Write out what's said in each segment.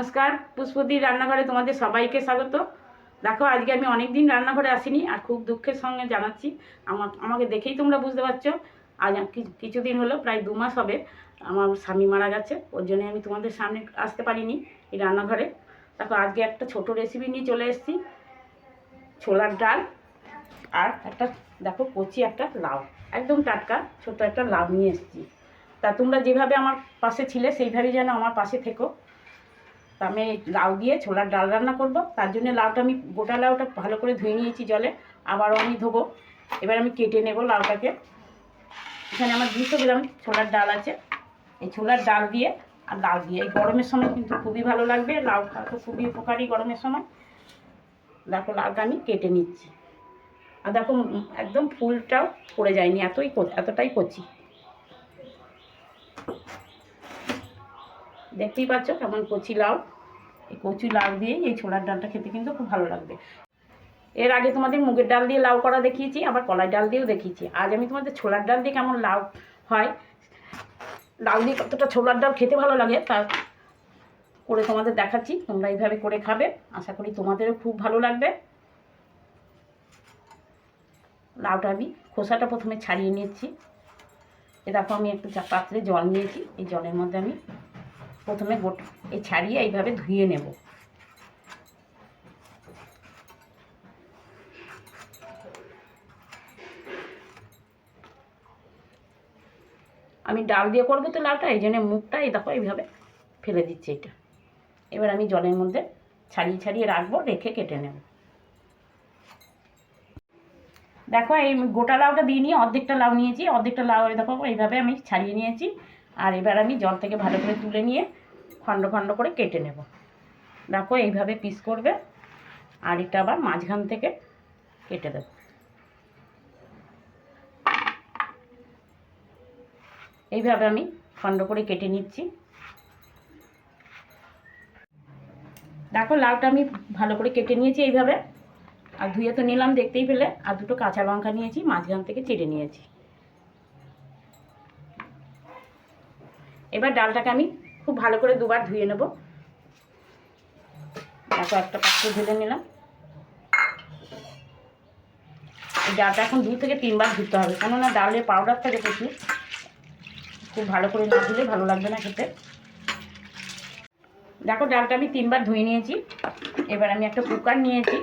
নমস্কার। পুষ্পদির রান্নাঘরে তোমাদের সবাইকে স্বাগত। দেখো, আজকে আমি অনেক দিন রান্নাঘরে আসিনি আর খুব দুঃখের সঙ্গে জানাচ্ছি। আমার, আমাকে দেখেই তোমরা বুঝতে পারছ। আজ কিছুদিন হলো, প্রায় দু মাস হবে আমার স্বামী মারা গেছে। ওর জন্য আমি তোমাদের সামনে আসতে পারিনি এই রান্নাঘরে। দেখো, আজকে একটা ছোট রেসিপি নিয়ে চলে এসেছি। ছোলার ডাল আর একটা, দেখো, কচি একটা লাউ। একদম টাটকা, ছোট একটা লাউ নিয়ে এসেছি। তা তোমরা যেভাবে আমার পাশে ছিলে, সেইভাবেই যেন আমার পাশে থেকো। তা আমি লাউ দিয়ে ছোলার ডাল রান্না করব। তার জন্য লাউটা আমি গোটা লাউটা ভালো করে ধুয়ে নিয়েছি জলে। আবারও আমি ধোবো। এবার আমি কেটে নেব লাউটাকে। এখানে আমার দুশো গ্রাম ছোলার ডাল আছে। এই ছোলার ডাল দিয়ে আর লাউ দিয়ে। এই গরমের সময় কিন্তু খুবই ভালো লাগবে। লাউটা তো খুবই উপকারী গরমের সময়। দেখো লাউটা আমি কেটে নিচ্ছি। আর দেখো একদম ফুলটাও পড়ে যায়নি। এতই এতটাই কচি দেখতেই পাচ্ছ কেমন কচি লাউ। এই কচি লাউ দিয়ে এই ছোলার ডালটা খেতে কিন্তু খুব ভালো লাগবে। এর আগে তোমাদের মুগের ডাল দিয়ে লাউ করা দেখিয়েছি, আবার কলাই ডাল দিয়েও দেখিয়েছি। আজ আমি তোমাদের ছোলার ডাল দিয়ে কেমন লাউ হয়, লাউ দিয়ে কতটা ছোলার ডাল খেতে ভালো লাগে তা করে তোমাদের দেখাচ্ছি, তোমরা এইভাবে করে খাবে, আশা করি তোমাদেরও খুব ভালো লাগবে। লাউটা আমি খোসাটা প্রথমে ছাড়িয়ে নিচ্ছি এ দেখো আমি একটু পাত্রে জল নিয়েছি, এই জলের মধ্যে আমি প্রথমে গোট ছাড়িয়ে এইভাবে ধুয়ে নেব। আমি ডাল দিয়ে করব তো লাউটা, এই জন্য মুখটা এই দেখো এইভাবে ফেলে দিচ্ছি এটা। এবার আমি জলের মধ্যে ছাড়িয়ে ছাড়িয়ে রাখব, রেখে কেটে নেব। দেখো এই গোটা লাউটা দিয়ে নিয়ে অর্ধেকটা লাউ নিয়েছি, অর্ধেকটা লাউ দেখো এইভাবে আমি ছাড়িয়ে নিয়েছি। আর এবার আমি জল থেকে ভালো করে তুলে নিয়ে খণ্ড খণ্ড করে কেটে নেব। দেখো এইভাবে পিস করবে আর এটা আবার মাঝখান থেকে কেটে দেব। এইভাবে আমি খণ্ড করে কেটে নিচ্ছি। দেখো লাউটা আমি ভালো করে কেটে নিয়েছি এইভাবে। আর ধুয়ে তো নিলাম দেখতেই পেলে। আর দুটো কাঁচা লঙ্কা নিয়েছি, মাঝখান থেকে চিড়ে নিয়েছি। এবার ডালটাকে আমি খুব ভালো করে দুবার ধুয়ে নেব। দেখো, একটা পাত্র ধুলে নিলাম। ডালটা এখন দু থেকে তিনবার ধুতে হবে, কেননা ডালের পাউডার থাকে প্রচুর। খুব ভালো করে না ধুলে ভালো লাগবে না খেতে। দেখো, ডালটা আমি তিনবার ধুয়ে নিয়েছি। এবার আমি একটা কুকার নিয়েছি।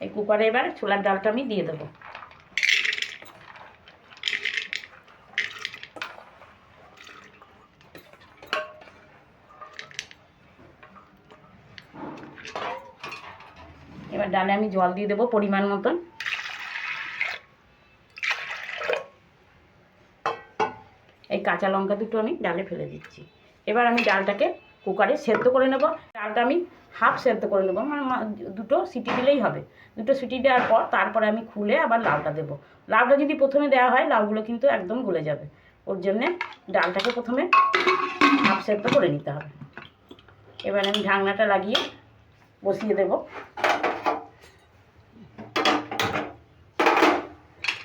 এই কুকারে এবার ছোলার ডালটা আমি দিয়ে দেবো এবার ডালে আমি জল দিয়ে দেবো পরিমাণ মতন। এই কাঁচা লঙ্কা দুটো আমি ডালে ফেলে দিচ্ছি। এবার আমি ডালটাকে কুকারে সেদ্ধ করে নেব। ডালটা আমি হাফ সেদ্ধ করে নেব। মানে দুটো সিটি দিলেই হবে। দুটো সিটি দেওয়ার পর তারপরে আমি খুলে আবার লাউটা দেবো। লাউটা যদি প্রথমে দেওয়া হয়, লাউগুলো কিন্তু একদম গলে যাবে। ওর জন্যে ডালটাকে প্রথমে হাফ সেদ্ধ করে নিতে হবে। এবার আমি ঢাকনাটা লাগিয়ে বসিয়ে দেব।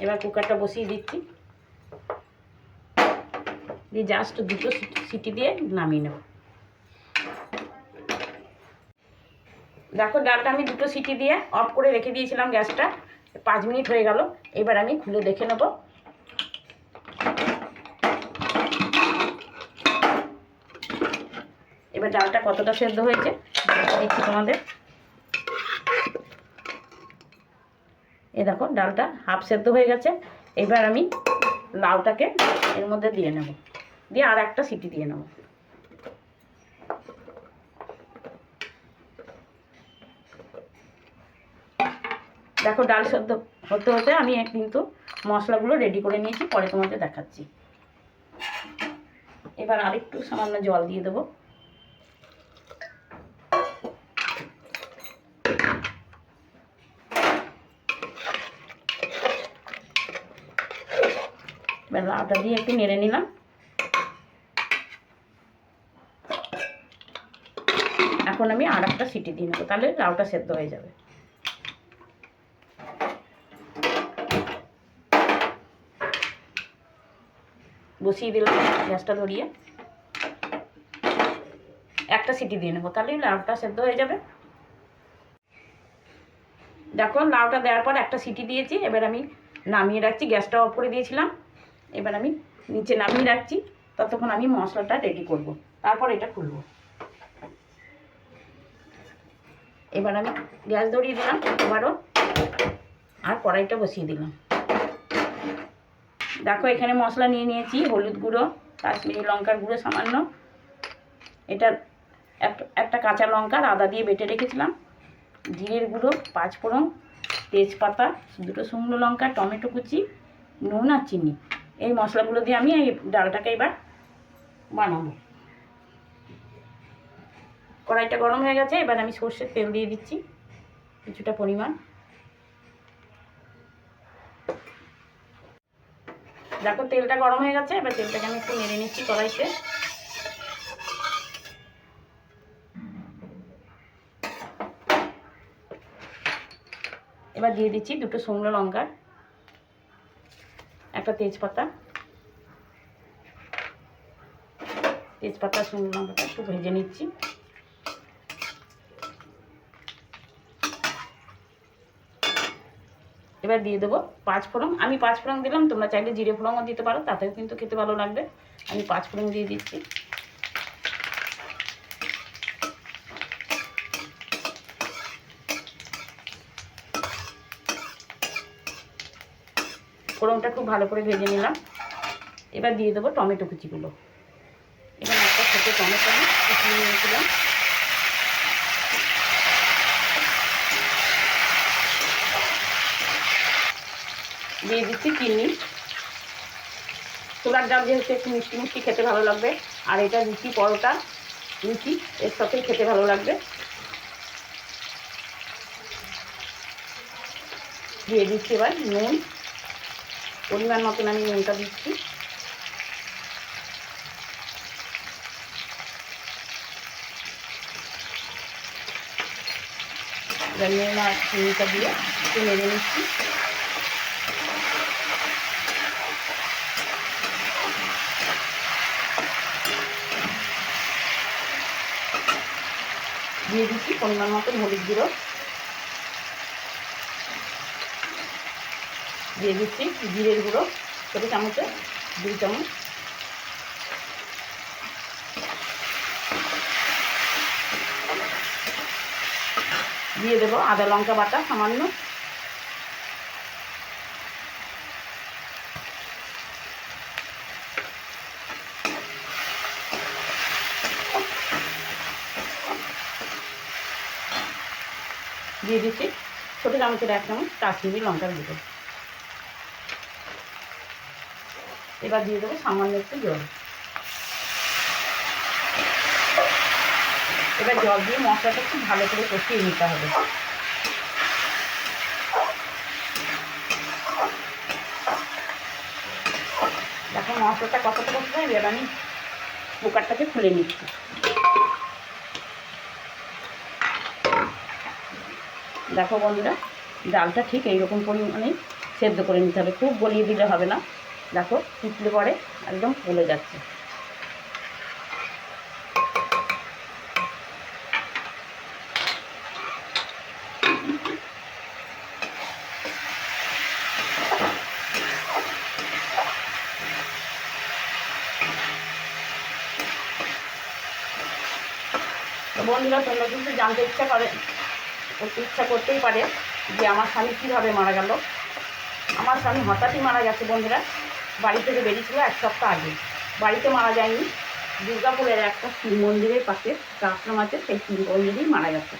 এবার কুকারটা বসিয়ে দিচ্ছি। দিয়ে জাস্ট দুটো সিটি দিয়ে নামিয়ে নেব। দেখো, ডালটা আমি দুটো সিটি দিয়ে অফ করে রেখে দিয়েছিলাম গ্যাসটা। পাঁচ মিনিট হয়ে গেল, এবার আমি খুলে দেখে নেব। এবার ডালটা কতটা সেদ্ধ হয়েছে দেখিয়ে দিচ্ছি তোমাদের। এ দেখো, ডালটা হাফ সেদ্ধ হয়ে গেছে। এবার আমি লাউটাকে এর মধ্যে দিয়ে নেব। দিয়ে আর একটা সিটি দিয়ে নেব। দেখো, ডাল সেদ্ধ হতে হতে আমি কিন্তু মশলাগুলো রেডি করে নিয়েছি, পরে তোমাদের দেখাচ্ছি। এবার আরেকটু সামান্য জল দিয়ে দেবো। লাউটা দিয়ে একটু নেড়ে নিলাম। এখন আমি আর একটা সিটি দিয়ে নেব, তাহলে লাউটা সেদ্ধ হয়ে যাবে। বসিয়ে দিলাম গ্যাসটা ধরিয়ে। একটা সিটি দিয়ে নেব, তাহলে লাউটা সেদ্ধ হয়ে যাবে। দেখো, লাউটা দেওয়ার পর একটা সিটি দিয়েছি, এবার আমি নামিয়ে রাখছি, গ্যাসটা অফ করে দিয়েছিলাম। এবার আমি নিচে নামিয়ে রাখছি, ততক্ষণ আমি মশলাটা রেডি করব। তারপর এটা খুলবো। এবার আমি গ্যাস ধরিয়ে দিলাম এবারও আর কড়াইটা বসিয়ে দিলাম। দেখো এখানে মশলা নিয়ে নিয়েছি, হলুদ গুঁড়ো, কাশ্মীরি লঙ্কার গুঁড়ো সামান্য। এটা একটা কাঁচা লঙ্কা আর আদা দিয়ে বেটে রেখেছিলাম। জিরের গুঁড়ো, পাঁচফোড়ন, তেজপাতা, দুটো শুকনো লঙ্কা, টমেটো কুচি, নুন আর চিনি। এই মশলাগুলো দিয়ে আমি এই ডালটাকে এবার বানাবো। কড়াইটা গরম হয়ে গেছে, এবার আমি সর্ষের তেল দিয়ে দিচ্ছি কিছুটা পরিমাণ। দেখো তেলটা গরম হয়ে গেছে, এবার তেলটাকে আমি একটু মেরে নিচ্ছি কড়াইতে। এবার দিয়ে দিচ্ছি দুটো শুকনো লঙ্কা। একটা তেজপাতা। তেজপাতা শুকনো লঙ্কাটা একটু ভেজে নিচ্ছি। এবার দিয়ে দেবো পাঁচ ফোড়ন। আমি পাঁচ ফোড়ন দিলাম, তোমরা চাইলে জিরে ফোড়নও দিতে পারো, তাতেও কিন্তু খেতে ভালো লাগবে। আমি পাঁচ ফোড়ন দিয়ে দিচ্ছি। ফোড়নটা খুব ভালো করে ভেজে নিলাম। এবার দিয়ে দেবো টমেটো কুচিগুলো। এবার একটা ছোটো টমেটো আমি কুচিয়ে নিয়েছিলাম। দিয়ে দিচ্ছি চিনি। ছোলার ডাল যেহেতু একটু মিষ্টি মিষ্টি খেতে ভালো লাগবে, আর এটা রুটি পরোটা, রুটি, এর সাথেই খেতে ভালো লাগবে। দিয়ে দিচ্ছি এবার নুন। পরিমাণ মতন আমি নুনটা দিচ্ছি। নুন আর দিয়ে একটু নেড়ে নিচ্ছি। দিয়ে দিচ্ছি পরিমাণ মতন হলুদ গুঁড়ো। দিয়ে দিচ্ছি, জিরের গুঁড়ো, ছোটো চামচে, দুই চামচ। দিয়ে দেবো আদা লঙ্কা বাটা, সামান্য। দিয়ে দিচ্ছি ছোটো চামচের এক চামচ কাশ্মীরি লঙ্কার গুঁড়ো। এবার দিয়ে দেবো সামান্য একটু জল। এবার জল দিয়ে মশলাটা খুব ভালো করে কষিয়ে নিতে হবে। দেখো মশলাটা কতটা কষতে হবে এবার আমি কুকারটাকে খুলে নিচ্ছি। দেখো বন্ধুরা, ডালটা ঠিক এইরকম পরিমাণে সেদ্ধ করে নিতে হবে, খুব গলিয়ে দিলে হবে না। দেখো ফুটলে পরে একদম ফুলে যাচ্ছে। বন্ধুরা, তোমরা কিন্তু জানতে ইচ্ছা করে, করতে ইচ্ছা করতেই পারে যে আমার স্বামী কীভাবে মারা গেল। আমার স্বামী হঠাৎই মারা গেছে, বন্ধুরা। বাড়ি থেকে বেরিয়েছিল এক সপ্তাহ আগে। বাড়িতে মারা যায়নি। দুর্গাপুরের একটা শিব মন্দিরের পাশে আশ্রম আছে, সেই শিব মন্দিরেই মারা গেছে।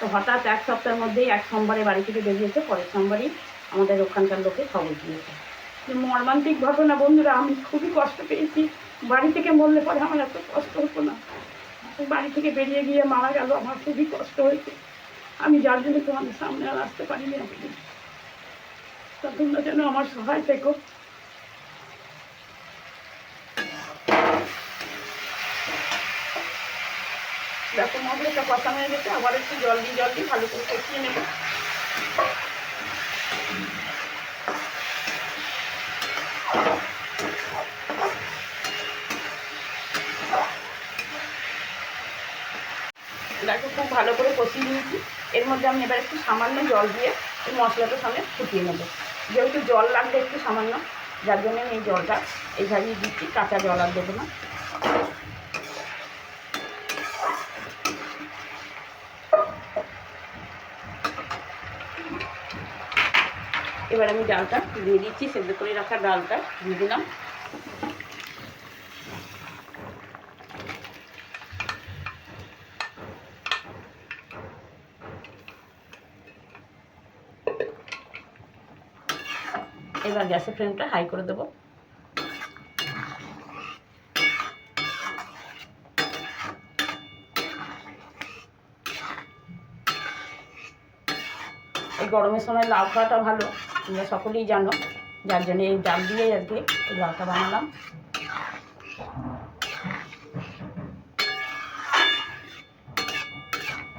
তো হঠাৎ এক সপ্তাহের মধ্যেই এক সোমবারে বাড়ি থেকে বেরিয়েছে, পরের সোমবারই আমাদের ওখানকার লোকে খবর দিয়েছে। মর্মান্তিক ঘটনা, বন্ধুরা, আমি খুবই কষ্ট পেয়েছি। বাড়ি থেকে মরলে পরে আমার এত কষ্ট হতো না। বাড়ি থেকে বেরিয়ে গিয়ে মারা গেল, আমার খুবই কষ্ট হয়েছে। আমি যার জন্য তোমাদের সামনে আর আসতে পারিনি এখন তা তোমরা যেন আমার সহায় থেকো। মশলাটা কষানো হয়ে গেছে, আবার একটু জল দিয়ে জল দিয়ে ভালো করে কষিয়ে নেব। দেখো, খুব ভালো করে কষিয়ে নিয়েছি। এর মধ্যে আমি এবার একটু সামান্য জল দিয়ে এই মশলাটার সামনে ফুটিয়ে নেব। যেহেতু জল লাগবে একটু সামান্য, যার জন্য আমি এই জলটা এইভাবেই দিচ্ছি, কাঁচা জল আর দেবো না। এবার আমি ডালটা দিয়ে দিচ্ছি, সেদ্ধ করে রাখা ডালটা, দিয়ে দিলাম। এবার গ্যাসের ফ্লেমটা হাই করে দেবো। এই গরমের সময় লাউ খাওয়াটা ভালো। তোমরা সকলেই জানো, যার জন্য এই ডাল দিয়েই আজকে এই লাউটা বানালাম।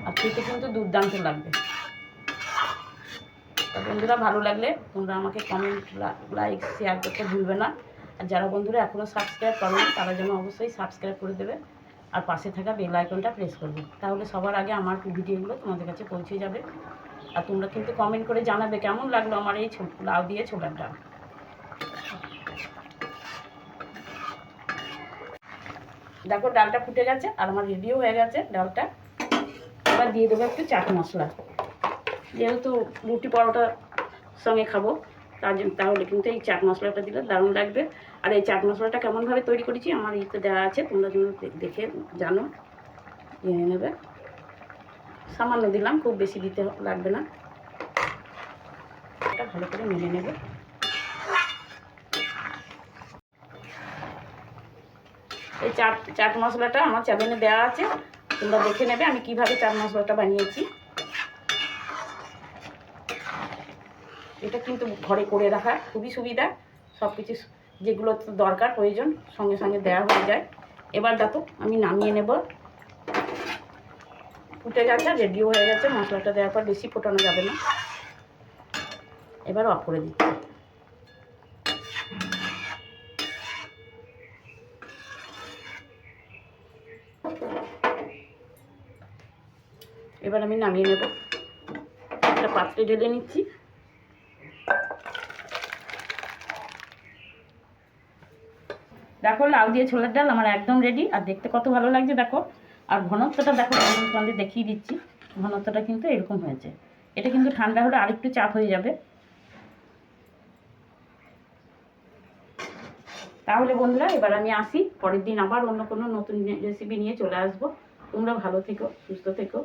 আর খেতে কিন্তু দুর্দান্ত লাগবে। বন্ধুরা, ভালো লাগলে তোমরা আমাকে কমেন্ট লাইক শেয়ার করতে ভুলবে না। আর যারা বন্ধুরা এখনও সাবস্ক্রাইব করো তারা যেন অবশ্যই সাবস্ক্রাইব করে দেবে। আর পাশে থাকা বেল আইকনটা প্রেস করবে। তাহলে সবার আগে আমার ভিডিওগুলো তোমাদের কাছে পৌঁছে যাবে। আর তোমরা কিন্তু কমেন্ট করে জানাবে কেমন লাগল আমার এই লাউ দিয়ে ছোলার ডাল দেখো ডালটা ফুটে গেছে আর আমার রেডিও হয়ে গেছে ডালটা। এবার দিয়ে দেবো একটু চাট মশলা। যেহেতু রুটি পরোটার সঙ্গে খাব, তার জন্য তাহলে কিন্তু এই চাট মশলাটা দিলে দারুণ লাগবে। আর এই চাট মশলাটা কেমনভাবে তৈরি করেছি আমার ইতে দেওয়া আছে, তোমরা যেন দেখে জানো। জেনে নেবে। সামান্য দিলাম, খুব বেশি দিতে লাগবে না। এটা ভালো করে মেলে নেবে। এই চাট চাট মশলাটা আমার চ্যানেলে দেওয়া আছে। তোমরা দেখে নেবে আমি কীভাবে চাট মশলাটা বানিয়েছি। এটা কিন্তু ঘরে করে রাখা খুবই সুবিধা। সব কিছু যেগুলো দরকার, প্রয়োজন, সঙ্গে সঙ্গে দেওয়া হয়ে যায়। এবার দেখো, আমি নামিয়ে নেব। ফুটে গেছে রেডিও হয়ে গেছে। মশলাটা দেওয়ার পর বেশি ফোটানো যাবে না। এবার অফ করে দিচ্ছি। এবার আমি নামিয়ে নেব। একটা পাত্রে ঢেলে নিচ্ছি। দেখো, লাউ দিয়ে ছোলার ডাল আমার একদম রেডি আর দেখতে কত ভালো লাগছে, দেখো। আর ঘনত্বটা দেখো আমি তোমাদের দেখিয়ে দিচ্ছি। ঘনত্বটা কিন্তু এরকম হয়েছে। এটা কিন্তু ঠান্ডা হলে আরেকটু চাপ হয়ে যাবে। তাহলে বন্ধুরা, এবার আমি আসি। পরের দিন আবার অন্য কোনো নতুন রেসিপি নিয়ে চলে আসব। তোমরা ভালো থেকো, সুস্থ থেকো।